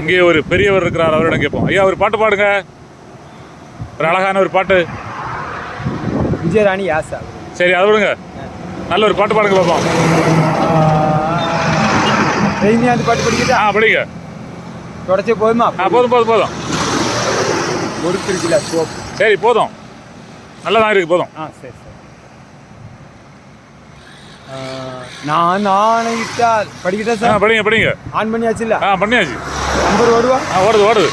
இங்கே ஒரு பெரியவர் இருக்கிறார் அவரிடம் கேட்போம். ஐயா ஒரு பாட்டு பாடுங்க. ஒரு அழகான ஒரு பாட்டு. விஜயராணி யாசா சரி அதை விடுங்க. நல்ல ஒரு பாட்டு பாடுங்க பார்ப்போம் ரஜினிகாந்த் பாட்டு படிக்கிட்டா? ஆ படிங்க. தொடச்சே போதுமா? ஆ போதும் போதும் போதும். ஒரு கிலோ சோப்பு சரி போதும். நல்லதான் இருக்கு போதும். ஆ சரி சரி. நான் ஆணையிட்டால். படிக்கிட்டா ஆ சார் படிங்க படிங்க. ஆன் பண்ணியாச்சுல்ல ஆ பண்ணியாச்சு. நம்பர் ஓடுவா ஆ ஓடுது ஓடுது.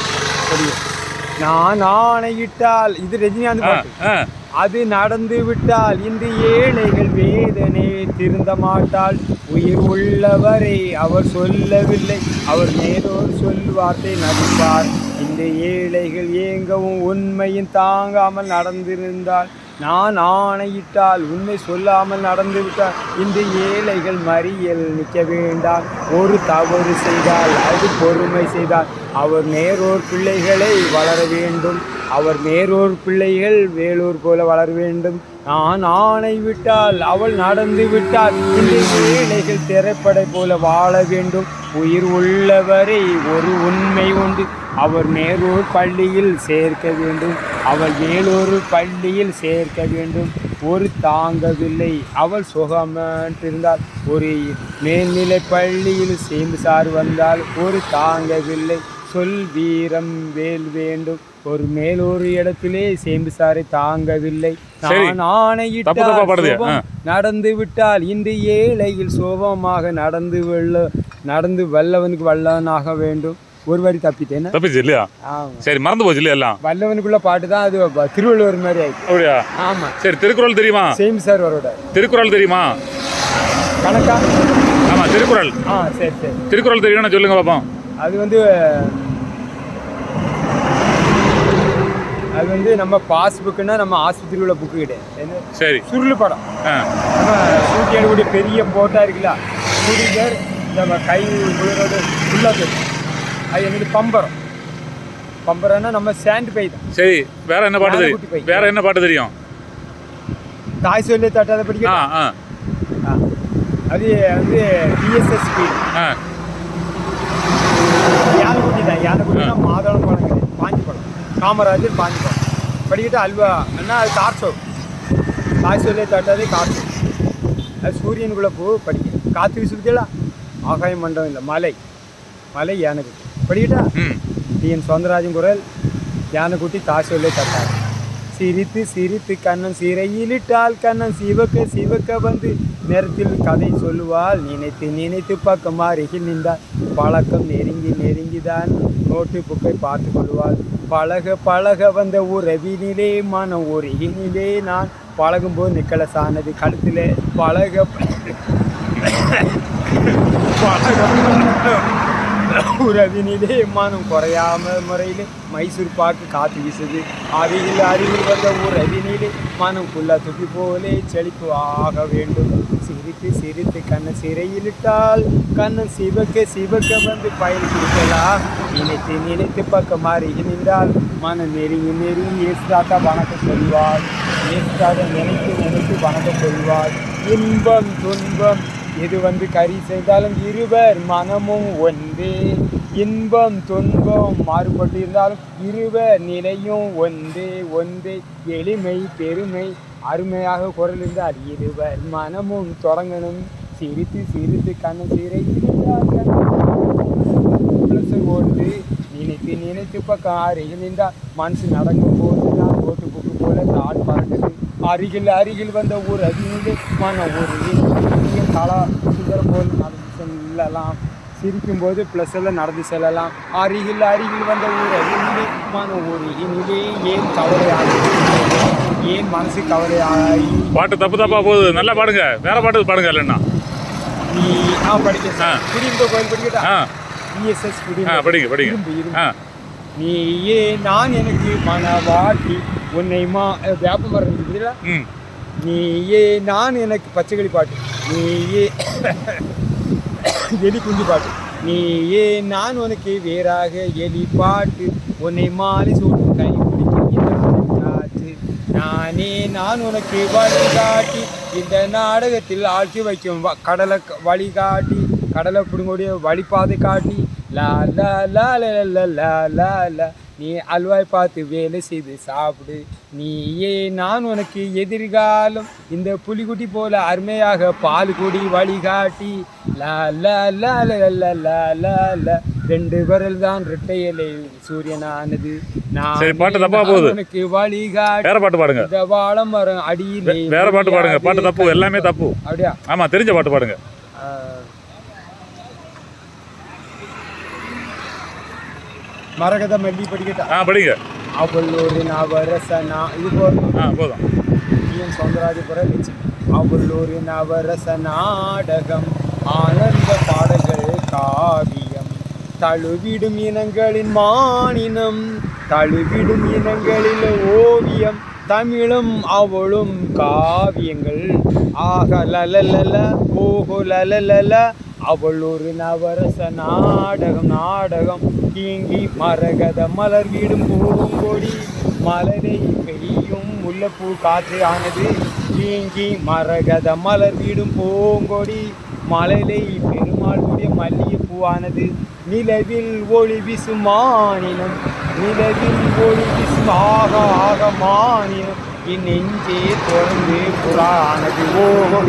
நான் ஆணையிட்டால் இது ரஜினிகாந்த் அது நடந்து விட்டால் இந்த ஏழைகள் வேதனை திருந்த மாட்டாள். உயிர் உள்ளவரை அவர் சொல்லவில்லை. அவர் நேரோர் சொல்வார்த்தை நடிப்பார். இந்த ஏழைகள் ஏங்கவும் உண்மையும் தாங்காமல் நடந்திருந்தால் நான் ஆணையிட்டால் உண்மை சொல்லாமல் நடந்து விட்டால் இந்த ஏழைகள் மறியல் நிற்க வேண்டாம். ஒரு தவறு செய்தால் அது பொறுமை செய்தால் அவர் நேரோர் பிள்ளைகளை வளர வேண்டும். அவர் நேரோர் பிள்ளைகள் வேலூர் போல வளர வேண்டும். நான் ஆணை விட்டால் அவள் நடந்து விட்டால் இந்த ஏழைகள் திரைப்படை போல வாழ வேண்டும். உயிர் உள்ளவரை ஒரு உண்மை உண்டு. அவர் மேலூர் பள்ளியில் சேர்க்க வேண்டும். அவள் வேலூர் பள்ளியில் சேர்க்க வேண்டும். ஒரு தாங்கவில்லை அவள் சுகமற்றிருந்தால் ஒரு மேல்நிலை பள்ளியில் சேர்ந்து சார் வந்தால் ஒரு தாங்கவில்லை. சொல் வீரம் வேல் வேண்டும். ஒரு மேலொரு இடத்திலே சேம்பு சாரை தாங்கவில்லை. நான் ஆணையிட்டால். நடந்து விட்டால் இந்த ஏழையில் சுபமாக நடந்து வெள்ள நடந்து வல்லவனுக்கு வல்லவனாக வேண்டும். ஒரு வரி தப்பிட்டேன்னா தப்பிச்சு இல்லையா? சரி மறந்து போச்சு இல்லையா எல்லாம்? வல்லவனுக்குள்ள பாட்டு தான் அது திருவள்ளுவர் மாதிரி ஆயிடுச்சு அப்படியா? ஆமா. சரி திருக்குறள் தெரியுமா? சேம் சார் வரோட திருக்குறள் தெரியுமா? கணக்கா? ஆமா திருக்குறள். ஆ சரி சரி. திருக்குறள் தெரியும்னு சொல்லுங்க பார்ப்போம் அது வந்து அது வந்து நம்ம பாஸ்புக்குன்னா நம்ம ஆஸ்பத்திரியில் உள்ள புக்கு கிடையாது சரி. சுருள் படம். நம்ம சூட்டி எடுக்கக்கூடிய பெரிய போட்டா இருக்குல்ல சுடிகர் நம்ம கை குளிரோட உள்ளது அது என்னது? பம்பரம். பம்பரம்னா நம்ம சாண்ட் பை தான். சரி வேற என்ன பாட்டு தெரியும். வேற என்ன பாட்டு தெரியும்? தாய் சொல்லி தட்டாத படிக்க ஆ ஆ. ஆ. அது வந்து டிஎஸ்எஸ் ஸ்பீட் ஆ யானைக்குட்டி தான் யானைக்குட்டினா மாதளம் பழம் கிடையாது பாஞ்சி பழம் காமராஜர் பாஞ்சி பழம் படிக்கிட்டு அல்வா. என்ன அது கார் ஷோ தாய் சொல்லி தட்டாதே கார் ஷோ அது சூரியனுக்குள்ள பூ படிக்க. காற்று வீசுறதுல ஆகாய மண்டபம் இல்லை மலை. மலை யானைக்குட்டி. படிக்கிட்டா? டிஎன் சௌந்தரராஜன் குரல். யானைக்குட்டி சொல்லி தட்டார் சிரித்து சிரித்து கண்ணன் சிறையிலிட்டால் கண்ணன் சிவக்க சிவக்க வந்து நேரத்தில் கதை சொல்லுவாள். நினைத்து நினைத்து பக்கம் அருகில் நின்றால் பழக்கம் நெருங்கி நெருங்கிதான். நோட்டு புக்கை பார்த்து கொள்வாள். பழக பழக வந்த உறவினிலே மனம் ஒருகினிலே நான் பழகும்போது நிக்கலஸ் ஆனது கழுத்தில் பழக பழக உறவினிலே மனம் குறையாம முறையில் மைசூர் பாக்கு காத்து வீசுது அருகில் அருகில் வந்த உறவினிலே மனம் புல்லா துப்பி போலே செழிப்பு ஆக வேண்டும் சிரித்து சிரித்து கண்ணை சிறையிலிட்டால் கண்ணன் சிவக்க சிவக்க வந்து பயன் கொடுக்கலாம் நினைத்து நினைத்து பக்கம் மாறி நின்றால் மனம் நெருங்கி நெருங்கி ஏசுதாத்தா வணக்கம் சொல்வாள் ஏசுதாத நினைத்து நினைத்து வணக்கம் சொல்வாள் இன்பம் துன்பம் எது வந்து கரி செய்தாலும் இருவர் மனமும் ஒன்றே. இன்பம் துன்பம் மாறுபட்டு இருந்தாலும் இருவர் நிலையும் ஒன்றே. ஒன்றே எளிமை பெருமை அருமையாக குரல் இருந்தால் இருவர் மனமும் தொடங்கணும். சிரித்து சிரித்து கண்ணை சிறை ஒன்று நினைத்து நினைத்து பக்கம் அருகில் நின்றால் மனசு நடக்கும் போது நான் ஓட்டு புக்கு போல தான் பறக்குது. அருகில் அருகில் வந்த ஊர் அருகிலே மன ஒரு தலா சுந்தரம் போல் நடந்து செல்லலாம் சிரிக்கும்போது ப்ளஸ் எல்லாம் நடந்து செல்லலாம். அருகில் அருகில் வந்த ஊர் அருகிலே மன ஒரு இனிலே ஏன் கவலையாகி? ஏன் மனசு கவலையாகி? பாட்டு தப்பு தப்பா போகுது. நல்லா பாடுங்க. வேற பாட்டு பாடுங்க இல்லைன்னா. நீ ஆ படிக்க ஆ. குடியிருந்த கோயில் படிக்கட்டா? ஆ. இஎஸ்எஸ் படிங்க படிங்க. ஆ. நீயே நான் எனக்கு மனவாட்டி. உன்னை மா அஹ் வேப்ப மரம் இருக்குதுல ம். நீயே நான் எனக்கு பச்சைக்கிளி பாட்டு. நீயே எலி குஞ்சு பாட்டு. நீயே நான் உனக்கு வேறாக எலி பாட்டு. உன்னை மாலை சூடும் கை காற்று. நானே நான் உனக்கு வழிகாட்டி. இந்த நாடகத்தில் ஆட்சி வைக்கும் கடலை வழிகாட்டி. கடலை பிடுங்கக்கூடிய வழிபாதை காட்டி. லா லா லா லா லா லா லா நீ அல்வாய் பார்த்து வேலை செய்து சாப்பிடு. நீயே நான் உனக்கு எதிர்காலம். இந்த புலிகுட்டி போல அருமையாக பால் குடி வழிகாட்டி. லா லா லா லா லா லா லா ரெண்டு விரல் தான் ரெட்டையலை சூரியனானது. நான் பாட்டு தப்பா போகுது. உனக்கு வழிகாட்டி. வேற பாட்டு பாடுங்க. இந்த வாழம் மரம் அடியில் வேற பாட்டு பாடுங்க. பாட்டு தப்பு. எல்லாமே தப்பு. அப்படியா? ஆமா தெரிஞ்ச பாட்டு பாடுங்க. மரகத மல்லி படிக்கட்டா? ஆ படிங்க. அவள் ஒரு நவரசனா இது போதும். ஆ போதும். டிஎன் சௌந்தரராஜபுரம் வச்சு. அவள் ஒரு நவரச நாடகம் ஆனந்த பாடல்கள் காவியம். தழுவிடும் இனங்களின் மானினம் தழுவிடும் இனங்களில் ஓவியம். தமிழும் அவளும் காவியங்கள். ஆக லலலல ஓஹோ லலலல அவள் ஒரு நவரச நாடகம் நாடகம். கீங்கி மரகத மலர் வீடும் பூங்கொடி மலரை பெய்யும் முல்லைப்பூ காற்று ஆனது. கீங்கி மரகத மலர் வீடும் பூங்கொடி மலரை பெருமாள் கூடிய மல்லிகைப்பூ நிலவில் ஒளி வீசும் மாநிலம் நிலவில் ஒளி வீசும் ஆக ஆக மாநிலம் என் நெஞ்சே திறந்து புறானது ஓஹோ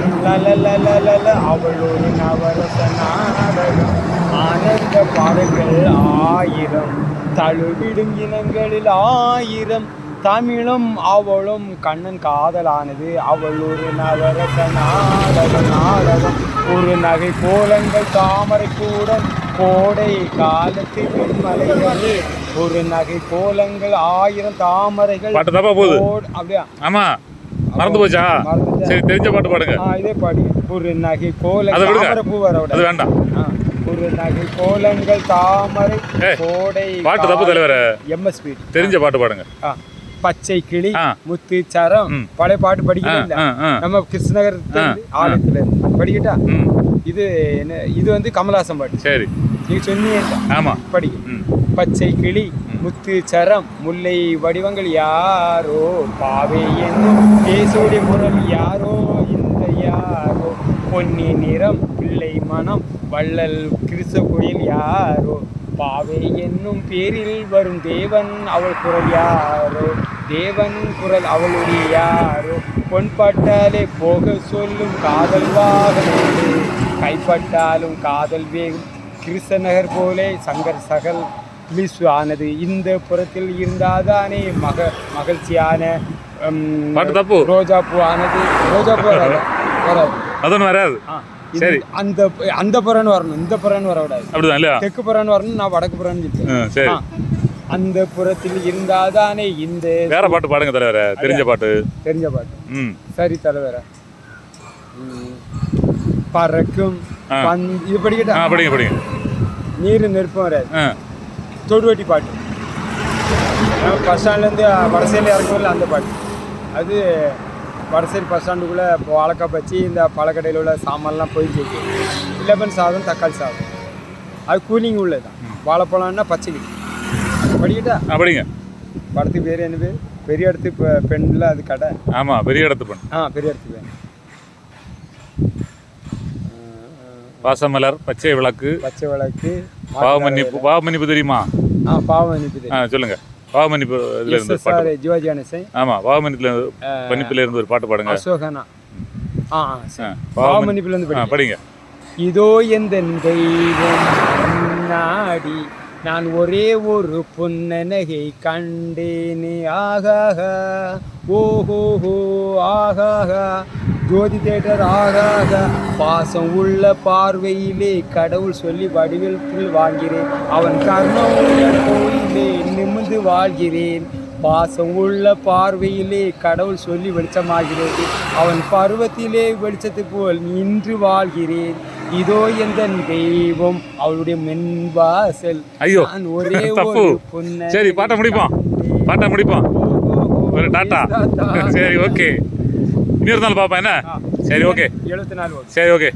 லல அவள் ஒரு நவரச நாடகம். ஆனந்த பாடல்கள் ஆயிரம். தழுவிடும் இனங்களில் ஆயிரம். தமிழும் அவளும் கண்ணன் காதலானது. அவள் ஒரு நவரச நாடக நாடகம். ஒரு நகை கோலங்கள் தாமரை கூட கோடை காலத்து வெண்மலைகள். ஒரு நகை கோலங்கள் ஆயிரம் தாமரைகள். அப்படியா? ஆமா. மறந்து போச்சா. சரி தெரிஞ்ச பாட்டு பாடுங்க. இதே பாடி. ஒரு நகை பூ வர அது வேண்டாம். கோலங்கள் தாமரை கோடை பாட்டு தப்பு தலைவரே. எம்எஸ்பி தெரிஞ்ச பாட்டு பாடுங்க. பச்சை கிளி. முத்து சரம். பழைய பாட்டு படிக்கல. நம்ம இருந்து, ஆலயத்துல. படிக்கட்டா? இது என்ன இது வந்து கமலாசன் பாட்டு. சரி. நீங்க சொன்னீங்க. ஆமா. படிக்க பச்சை கிளி முத்து சரம் முல்லை வடிவங்கள் யாரோ பாவை என்னும் பேசோடைய குரல் யாரோ இந்த யாரோ பொன்னி நிறம் பிள்ளை மனம் வள்ளல் கிறிஸ்தவ கோயில் யாரோ? பாவை என்னும் பேரில் வரும் தேவன் அவள் குரல் யாரோ? தேவன் குரல் அவளுடைய யாரோ? பொன்பட்டாலே போக சொல்லும் காதல் வாகனே கைப்பட்டாலும் காதல் வேகும். கிருஷ்ணநகர் போலே சங்கர் சகல் ஆனது இந்த புறத்தில் இருந்தாதானே மக மகிழ்ச்சியான உம், பாட்டு தப்பு. ரோஜா பூ ஆனது. ரோஜா பூ வராது. அதுவும் வராது. சரி. அந்த அந்த புறன்னு வரணும். இந்த புறன்னு வரக்கூடாது. அப்படிதான் இல்லையா? தெற்கு புறன்னு வரணும் நான் வடக்கு புறன்னு சொல்லிட்டேன். சரி. அந்த புறத்தில் இருந்தாதானே இந்த வேற பாட்டு பாடுங்க தலைவரே. தெரிஞ்ச பாட்டு. தெரிஞ்ச பாட்டு. ம். சரி தலைவர. பறக்கும் இது படிக்கட்டா? படிங்க படிங்க. நீர் நெருப்பம் வராது. தொடுவட்டி பாட்டு. பஸ் ஸ்டாண்ட்லேருந்து வடசையில் இறங்குவோம்ல அந்த பாட்டு. அது வடசேரி பஸ் ஸ்டாண்டுக்குள்ளே இப்போ வாழைக்காய் பச்சி இந்த பழக்கடையில் உள்ள சாமான்லாம் இருக்கு. லெமன் சாதம் தக்காளி சாதம். அது கூலிங் உள்ளது தான் வாழைப்பழம்னா பச்சை படிக்கட்டா? ஆ படிங்க படத்துக்கு பேர் என்னது பெரிய இடத்து இப்போ பெண்ணில் அது கடை. ஆமா பெரிய இடத்து பண்ணு ஆ பெரிய இடத்துக்கு பேர் வாசமலர் பச்சை விளக்கு. பச்சை விளக்கு பாவமன்னிப்பு பாவமன்னிப்பு தெரியுமா? ஆ பாவம் அனுப்பிது ஆ சொல்லுங்க. பாவமன்னிப்பு இதுல இருந்து எஸ்எஸ்ஆர் ஜிவாஜி கணேசன் ஆமா பாவமன்னிப்புல இருந்து இருந்து ஒரு பாட்டு பாடுங்க. அசோகனா. ஆ சரி. ஆ படி படிங்க. இதோ எந்த தெய்வம் நாடி நான் ஒரே ஒரு புன்னகை கண்டேனே. ஆகாக ஓஹோஹோ ஆகாக. ஜோதி தேட்டர் ஆகாக. பாசம் உள்ள பார்வையிலே கடவுள் சொல்லி வடிவில் வாங்கிறேன். அவன் கர்ணம் உள்ள கோயிலே நிமிர்ந்து வாழ்கிறேன். பாசம் உள்ள பார்வையிலே கடவுள் சொல்லி வெளிச்சமாகிறது. அவன் பருவத்திலே வெளிச்சத்து போல் நின்று வாழ்கிறேன். இதோ எந்த தெய்வம் அவளுடைய மென்வாசல். ஐயோ நான் ஒரே ஒரு புன்னகை சரி பாட்டை முடிப்போம். பாட்டை முடிப்போம். ஒரு டாட்டா. சரி ஓகே. இன்னொரு நாள் பாப்பா என்ன? சரி ஓகே. எழுபத்தி நாலு சரி ஓகே.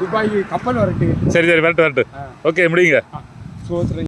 துபாய் கப்பல் வரட்டு. சரி சரி வரட்டு வரட்டு. ஓகே முடியுங்க.